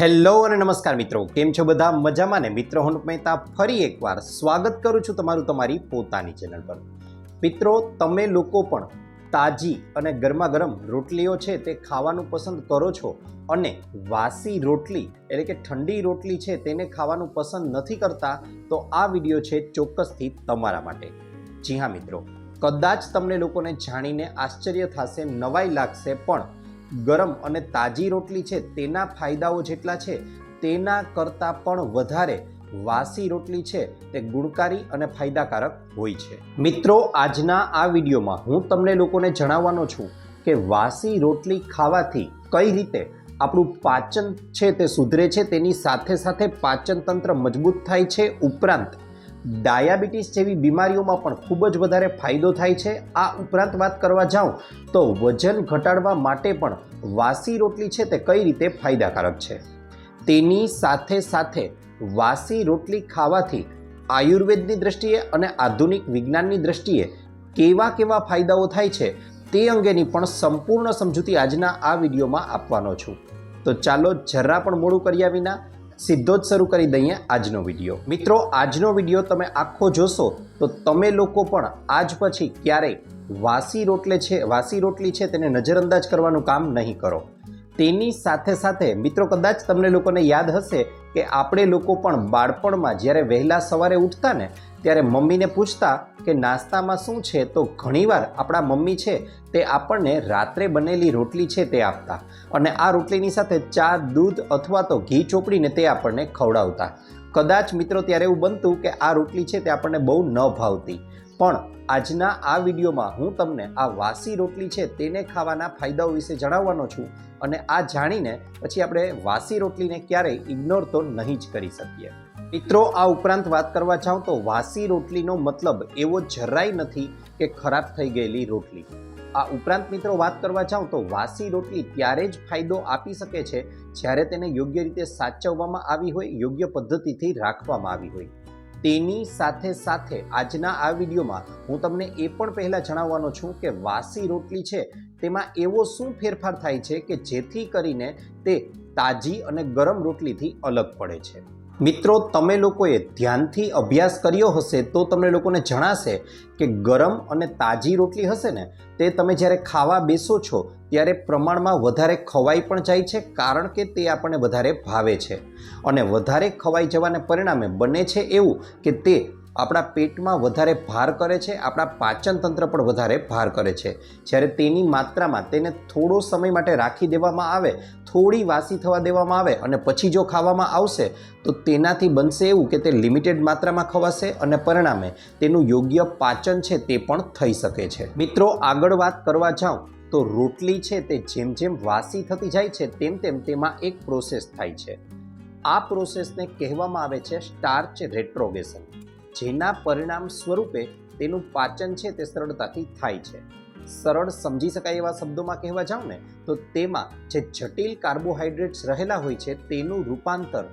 Hello અને નમસ્કાર મિત્રો, કેમ છો બધા? મજામાં ને? મિત્રો, હું મહેતા ફરી એકવાર સ્વાગત કરું છું તમારું તમારી પોતાની ચેનલ પર. મિત્રો, તમે લોકો પણ તાજી અને ગરમા ગરમ રોટલીઓ છે તે ખાવાનું પસંદ કરો છો અને વાસી રોટલી, એટલે કે ઠંડી રોટલી છે તેને ખાવાનું પસંદ નથી કરતા, તો આ વીડિયો છે ચોક્કસથી તમારા માટે. જી હા મિત્રો, કદાચ તમને લોકોને જાણીને આશ્ચર્ય થશે, નવાઈ લાગશે, પણ ગરમ અને તાજી રોટલી છે, તેના ફાયદાઓ જેટલા છે, તેના કરતાં પણ વધારે વાસી રોટલી છે, તે ગુણકારી અને ફાયદાકારક હોય છે. મિત્રો, આજના આ વિડીયોમાં હું તમને લોકોને જણાવવાનો છું કે વાસી રોટલી ખાવાથી કઈ રીતે આપણું પાચન છે તે સુધરે છે, તેની સાથે સાથે પાચન તંત્ર મજબૂત થાય છે ઉપરાંત ડાયાબિટીસ જેવી બીમારીઓમાં પણ ખૂબ જ વધારે ફાયદો થાય છે. આ ઉપરાંત વાત કરવા જાઉં તો વજન ઘટાડવા માટે પણ વાસી રોટલી છે તે કઈ રીતે ફાયદાકારક છે? તેની સાથે સાથે વાસી રોટલી ખાવાથી આયુર્વેદની દ્રષ્ટિએ અને આધુનિક વિજ્ઞાનની દ્રષ્ટિએ કેવા કેવા ફાયદાઓ થાય છે તે અંગેની પણ સંપૂર્ણ સમજૂતી આજના આ વિડીયોમાં આપવાનો છું. તો ચાલો જરા પણ મોડું કર્યા વિના સીધો જ શરૂ કરી દઈએ આજનો વીડિયો. મિત્રો, આજનો વીડિયો તમે આખો જોશો તો તમે લોકો પણ આજ પછી ક્યારેય વાસી રોટલે છે, વાસી રોટલી છે તેને નજરઅંદાજ કરવાનું કામ નહીં કરો. તેની સાથે સાથે મિત્રો, કદાચ તમને લોકોને યાદ હશે કે આપણે લોકો પણ બાળપણમાં જ્યારે વહેલા સવારે ઉઠતા ને, ત્યારે મમ્મીને પૂછતા કે નાસ્તામાં શું છે, તો ઘણીવાર આપણા મમ્મી છે તે આપણને રાત્રે બનેલી રોટલી છે તે આપતા અને આ રોટલીની સાથે ચા, દૂધ અથવા તો ઘી ચોપડીને તે આપણને ખવડાવતા. કદાચ મિત્રો ત્યારે એવું બનતું કે આ રોટલી છે તે આપણને બહુ ન ભાવતી. પણ આજના આ વિડીયોમાં હું તમને આ વાસી રોટલી છે તેને ખાવાના ફાયદાઓ વિશે જણાવવાનો છું અને આ જાણીને પછી આપણે વાસી રોટલીને ક્યારેય ઇગ્નોર તો નહીં જ કરી શકીએ. મિત્રો, આ ઉપરાંત વાત કરવા જાઉં તો વાસી રોટલીનો મતલબ એવો જરાય નથી કે ખરાબ થઈ ગયેલી રોટલી. આ ઉપરાંત મિત્રો, વાત કરવા જાઉં તો વાસી રોટલી ત્યારે જ ફાયદો આપી શકે છે જ્યારે તેને યોગ્ય રીતે સાચવવામાં આવી હોય, યોગ્ય પદ્ધતિથી રાખવામાં આવી હોય. તેની સાથે સાથે આજના આ વિડીયોમાં હું તમને એ પણ પહેલાં જણાવવાનો છું કે વાસી રોટલી છે, તેમાં એવો શું ફેરફાર થાય છે કે જેથી કરીને તે તાજી અને ગરમ રોટલીથી અલગ પડે છે. મિત્રો, તમે લોકોએ ધ્યાનથી અભ્યાસ કર્યો હશે તો તમને લોકોને જણાશે કે ગરમ અને તાજી રોટલી હશે ને, તે તમે જ્યારે ખાવા બેસો છો, ત્યારે પ્રમાણમાં વધારે ખવાઈ પણ જાય છે, કારણ કે તે આપણને વધારે ભાવે છે. અને વધારે ખવાઈ જવાને પરિણામે બને છે એવું કે તે આપણા પેટમાં વધારે ભાર કરે છે, આપણા પાચન તંત્ર પણ વધારે ભાર કરે છે. જ્યારે તેની માત્રામાં તેને થોડો સમય માટે રાખી દેવામાં આવે, થોડી વાસી થવા દેવામાં આવે અને પછી જો ખાવામાં આવશે, તો તેનાથી બનશે એવું કે તે લિમિટેડ માત્રામાં ખવાશે અને પરિણામે તેનું યોગ્ય પાચન છે તે પણ થઈ શકે છે. મિત્રો, આગળ વાત કરવા જાઉં, તો રોટલી છે તે જેમ જેમ વાસી થતી જાય છે, તેમ તેમ તેમાં એક પ્રોસેસ થાય છે. આ પ્રોસેસને કહેવામાં આવે છે સ્ટાર્ચ રેટ્રોગેશન જેના પરિણામ સ્વરૂપે તેનું પાચન છે તે સરળતાથી થાય છે. સરળ સમજી શકાય એવા શબ્દોમાં કહેવા જાઉં ને, તો તેમાં જે જટિલ કાર્બોહાઈડ્રેટ્સ રહેલા હોય છે તેનું રૂપાંતર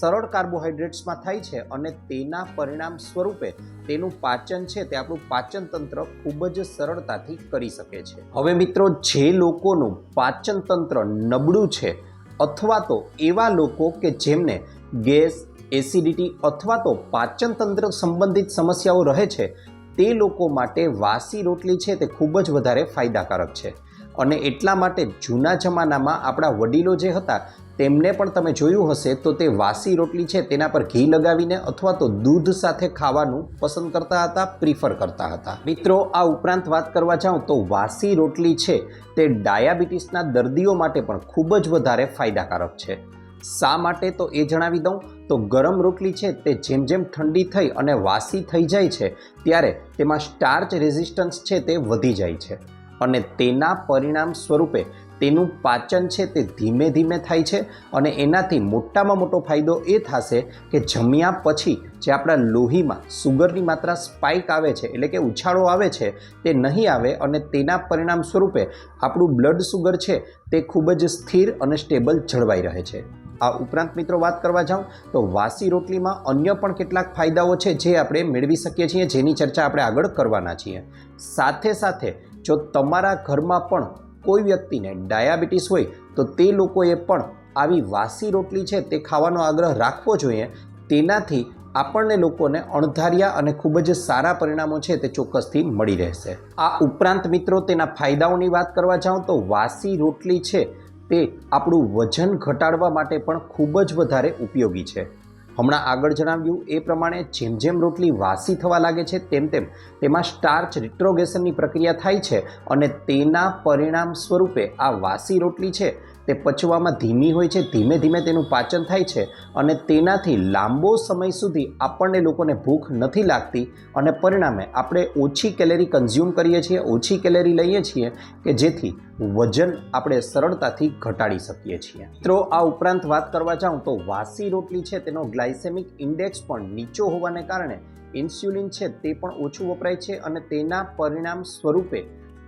સરળ કાર્બોહાઈડ્રેટ્સમાં થાય છે અને તેના પરિણામ સ્વરૂપે તેનું પાચન છે તે આપણું પાચન તંત્ર ખૂબ જ સરળતાથી કરી શકે છે. હવે મિત્રો, જે લોકોનું પાચન તંત્ર નબળું છે અથવા તો એવા લોકો કે જેમને ગેસ એસિડિટી અથવા તો પાચન તંત્ર સંબંધિત સમસ્યાઓ રહે છે, તે લોકો માટે વાસી રોટલી છે તે ખૂબ જ વધારે ફાયદાકારક છે. અને એટલા માટે જૂના જમાનામાં આપણા વડીલો જે હતા, તેમને પણ તમે જોયું હશે તો તે વાસી રોટલી છે તેના પર ઘી લગાવીને અથવા તો દૂધ સાથે ખાવાનું પસંદ કરતા હતા, પ્રિફર કરતા હતા. મિત્રો, આ ઉપરાંત વાત કરવા જાઉં તો વાસી રોટલી છે તે ડાયાબિટીસના દર્દીઓ માટે પણ ખૂબ જ વધારે ફાયદાકારક છે. શા માટે તો એ જણાવી દઉં? તો ગરમ રોટલી છે તે જેમ જેમ ઠંડી થઈ અને વાસી થઈ જાય છે, ત્યારે તેમાં સ્ટાર્ચ રેઝિસ્ટન્સ છે તે વધી જાય છે. અને તેના પરિણામ સ્વરૂપે તેનું પાચન છે તે ધીમે ધીમે થાય છે અને એનાથી મોટામાં મોટો ફાયદો એ થશે કે જમ્યા પછી જે આપણા લોહીમાં સુગરની માત્રા સ્પાઇક આવે છે, એટલે કે ઉછાળો આવે છે, તે નહીં આવે અને તેના પરિણામ સ્વરૂપે આપણું બ્લડ સુગર છે તે ખૂબ જ સ્થિર અને સ્ટેબલ જળવાઈ રહે છે. આ ઉપરાંત મિત્રો વાત કરવા જાઉં તો વાસી રોટલીમાં અન્ય પણ કેટલાક ફાયદાઓ છે જે આપણે મેળવી શકીએ છીએ, જેની ચર્ચા આપણે આગળ કરવાના છીએ. સાથે સાથે જો તમારા ઘરમાં પણ કોઈ વ્યક્તિને ડાયાબિટીસ હોય તો તે લોકોએ પણ આવી વાસી રોટલી છે તે ખાવાનો આગ્રહ રાખવો જોઈએ. તેનાથી આપણને લોકોને અણધાર્યા અને ખૂબ જ સારા પરિણામો છે તે ચોક્કસથી મળી રહેશે. આ ઉપરાંત મિત્રો તેના ફાયદાઓની વાત કરવા જાઉં તો વાસી રોટલી છે તે આપણું વજન ઘટાડવા માટે પણ ખૂબ જ વધારે ઉપયોગી છે. હમણાં આગળ જણાવ્યું, એ પ્રમાણે જેમ જેમ રોટલી વાસી થવા લાગે છે, તેમ તેમ તેમાં સ્ટાર્ચ રિટ્રોગેશનની પ્રક્રિયા થાય છે અને તેના પરિણામ સ્વરૂપે આ વાસી રોટલી છે તે પચવામાં ધીમી હોય છે, ધીમે ધીમે તેનું પાચન થાય છે અને તેનાથી લાંબો સમય સુધી આપણને લોકોને ભૂખ નથી લાગતી અને પરિણામે આપણે ઓછી કેલેરી કન્ઝ્યુમ કરીએ છીએ, ઓછી કેલેરી લઈએ છીએ કે જેથી વજન આપણે સરળતાથી ઘટાડી શકીએ છીએ. મિત્રો, આ ઉપરાંત વાત કરવા જાઉં તો વાસી રોટલી છે તેનો ગ્લાયસેમિક ઇન્ડેક્સ પણ નીચો હોવાને કારણે ઇન્સ્યુલિન છે તે પણ ઓછું વપરાય છે અને તેના પરિણામ સ્વરૂપે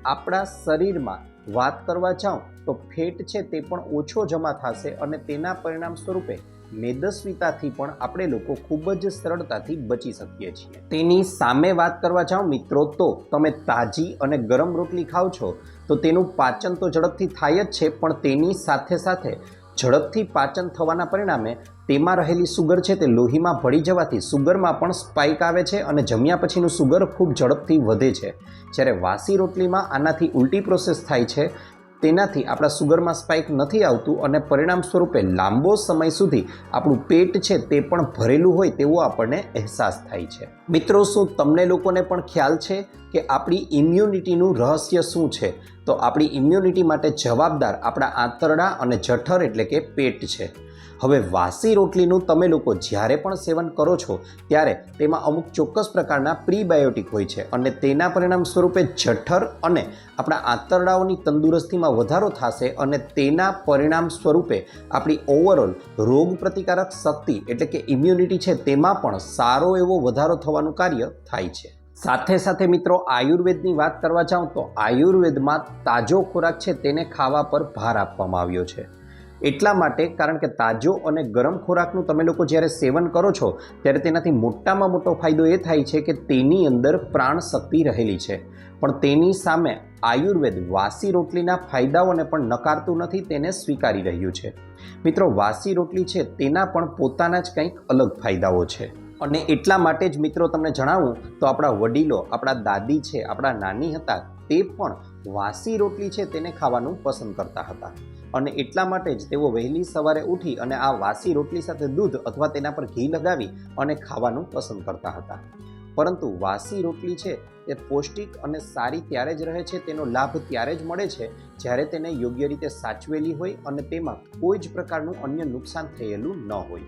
આપણા શરીરમાં વાત કરવા જાઉં તો ફેટ છે તે પણ ઓછો જમા થશે અને તેના પરિણામ સ્વરૂપે મેદસ્વીતાથી પણ આપણે લોકો ખૂબ જ સરળતાથી બચી શકીએ છીએ. તેની સામે વાત કરવા જાઓ મિત્રો, તો તમે તાજી અને ગરમ રોટલી ખાઓ છો, તો તેનું પાચન તો ઝડપથી થાય જ છે, પણ તેની સાથે સાથે ઝડપથી પાચન થવાના પરિણામે તેમાં રહેલી સુગર છે તે લોહીમાં ભળી જવાથી સુગરમાં પણ સ્પાઇક આવે છે અને જમ્યા પછીનું સુગર ખૂબ ઝડપથી વધે છે. જ્યારે વાસી રોટલીમાં આનાથી ઉલટી પ્રોસેસ થાય છે તેનાથી આપણા સુગરમાં સ્પાઇક નથી આવતું અને પરિણામ સ્વરૂપે લાંબો સમય સુધી આપણું પેટ છે તે પણ ભરેલું હોય તેવો આપણને અહેસાસ થાય છે. મિત્રો, શું તમને લોકોને પણ ખ્યાલ છે કે આપણી ઇમ્યુનિટીનું રહસ્ય શું છે? તો આપણી ઇમ્યુનિટી માટે જવાબદાર આપણા આંતરડા અને જઠર એટલે કે પેટ છે. હવે વાસી રોટલીનું તમે લોકો જ્યારે પણ સેવન કરો છો, ત્યારે તેમાં અમુક ચોક્કસ પ્રકારના પ્રીબાયોટિક હોય છે અને તેના પરિણામ સ્વરૂપે જઠર અને આપણા આંતરડાઓની તંદુરસ્તીમાં વધારો થશે અને તેના પરિણામ સ્વરૂપે આપણી ઓવરઓલ રોગ પ્રતિકારક શક્તિ એટલે કે ઇમ્યુનિટી છે તેમાં પણ સારો એવો વધારો થવાનું કાર્ય થાય છે. સાથે સાથે મિત્રો આયુર્વેદની વાત કરવા જાઉં તો આયુર્વેદમાં તાજો ખોરાક છે તેને ખાવા પર ભાર આપવામાં આવ્યો છે. એટલા માટે કારણ કે તાજો અને ગરમ ખોરાકનું તમે લોકો જ્યારે સેવન કરો છો, ત્યારે તેનાથી મોટામાં મોટો ફાયદો એ થાય છે કે તેની અંદર પ્રાણ શક્તિ રહેલી છે. પણ તેની સામે આયુર્વેદ વાસી રોટલીના ફાયદાઓને પણ નકારતું નથી, તેને સ્વીકારી રહ્યું છે. મિત્રો, વાસી રોટલી છે તેના પણ પોતાના જ કંઈક અલગ ફાયદાઓ છે. અને એટલા માટે જ મિત્રો તમને જણાવું, તો આપણા વડીલો, આપણા દાદી છે, આપણા નાની હતા, તે પણ વાસી રોટલી છે તેને ખાવાનું પસંદ કરતા હતા. અને એટલા માટે જ તેઓ વહેલી સવારે ઉઠી અને આ વાસી રોટલી સાથે દૂધ અથવા તેના પર ઘી લગાવી અને ખાવાનું પસંદ કરતા હતા. પરંતુ વાસી રોટલી છે તે પૌષ્ટિક અને સારી ત્યારે જ રહે છે, તેનો લાભ ત્યારે જ મળે છે જ્યારે તેને યોગ્ય રીતે સાચવેલી હોય અને તેમાં કોઈ જ પ્રકારનું અન્ય નુકસાન થયેલું ન હોય.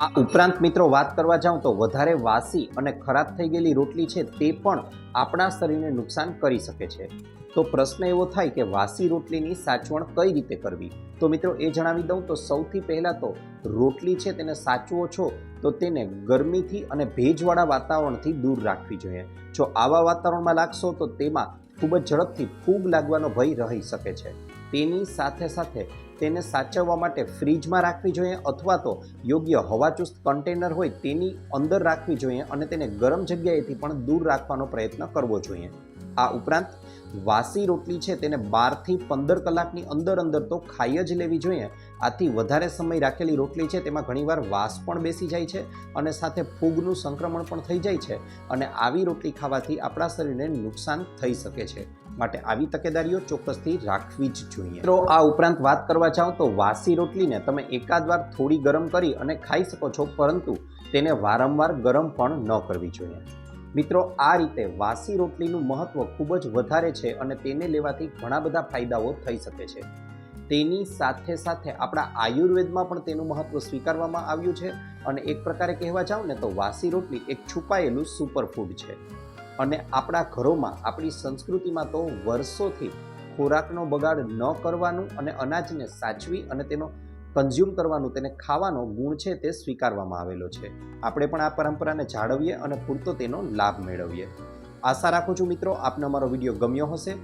આ ઉપરાંત મિત્રો વાત કરવા જાઉં તો વધારે વાસી અને ખરાબ થઈ ગયેલી રોટલી છે તે પણ આપણા શરીરને નુકસાન કરી શકે છે. તો પ્રશ્ન એવો થાય કે વાસી રોટલીની સાચવણ કઈ રીતે કરવી? તો મિત્રો એ જણાવી દઉં તો સૌથી પહેલાં તો રોટલી છે તેને સાચવો છો તો તેને ગરમીથી અને ભેજવાળા વાતાવરણથી દૂર રાખવી જોઈએ. જો આવા વાતાવરણમાં લાગશો તો તેમાં ખૂબ જ ઝડપથી ફૂગ લાગવાનો ભય રહી શકે છે. તેની સાથે સાથે તેને સાચવવા માટે ફ્રીજમાં રાખવી જોઈએ અથવા તો યોગ્ય હવાચુસ્ત કન્ટેનર હોય તેની અંદર રાખવી જોઈએ અને તેને ગરમ જગ્યાએથી પણ દૂર રાખવાનો પ્રયત્ન કરવો જોઈએ. આ ઉપરાંત વાસી રોટલી છે તેને બારથી પંદર કલાકની અંદર અંદર તો ખાઈ જ લેવી જોઈએ. આથી વધારે સમય રાખેલી રોટલી છે તેમાં ઘણીવાર વાસ પણ બેસી જાય છે અને સાથે ફૂગનું સંક્રમણ પણ થઈ જાય છે અને આવી રોટલી ખાવાથી આપણા શરીરને નુકસાન થઈ શકે છે. માટે આવી તકેદારીઓ ચોક્કસથી રાખવી જ જોઈએ. મિત્રો, આ ઉપરાંત વાત કરવા જાઓ તો વાસી રોટલીને તમે એકાદ વાર થોડી ગરમ કરી અને ખાઈ શકો છો, પરંતુ તેને વારંવાર ગરમ પણ ન કરવી જોઈએ. મિત્રો, આ રીતે વાસી રોટલીનું મહત્ત્વ ખૂબ જ વધારે છે અને તેને લેવાથી ઘણા બધા ફાયદાઓ થઈ શકે છે. તેની સાથે સાથે આપણા આયુર્વેદમાં પણ તેનું મહત્ત્વ સ્વીકારવામાં આવ્યું છે અને એક પ્રકારે કહેવા જાઉં ને તો વાસી રોટલી એક છુપાયેલું સુપરફૂડ છે. અને આપણા ઘરોમાં, આપણી સંસ્કૃતિમાં તો વર્ષોથી ખોરાકનો બગાડ ન કરવાનું અને અનાજને સાચવી અને તેનો કન્ઝ્યુમ કરવાનું, તેને ખાવાનો ગુણ છે તે સ્વીકારવામાં આવેલો છે. આપણે પણ આ પરંપરાને જાળવીએ અને પૂરતો તેનો લાભ મેળવીએ. આશા રાખું છું મિત્રો, આપને અમારો વીડિયો ગમ્યો હશે.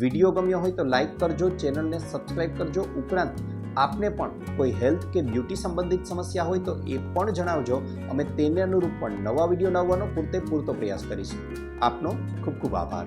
વીડિયો ગમ્યો હોય તો લાઈક કરજો, ચેનલને સબસ્ક્રાઈબ કરજો. ઉપરાંત, આપને પણ કોઈ હેલ્થ કે બ્યુટી સંબંધિત સમસ્યા હોય તો એ પણ જણાવજો. અમે તેને અનુરૂપ પણ નવા વીડિયો લાવવાનો પૂરતે પૂરતો પ્રયાસ કરીશું. આપનો ખૂબ ખૂબ આભાર.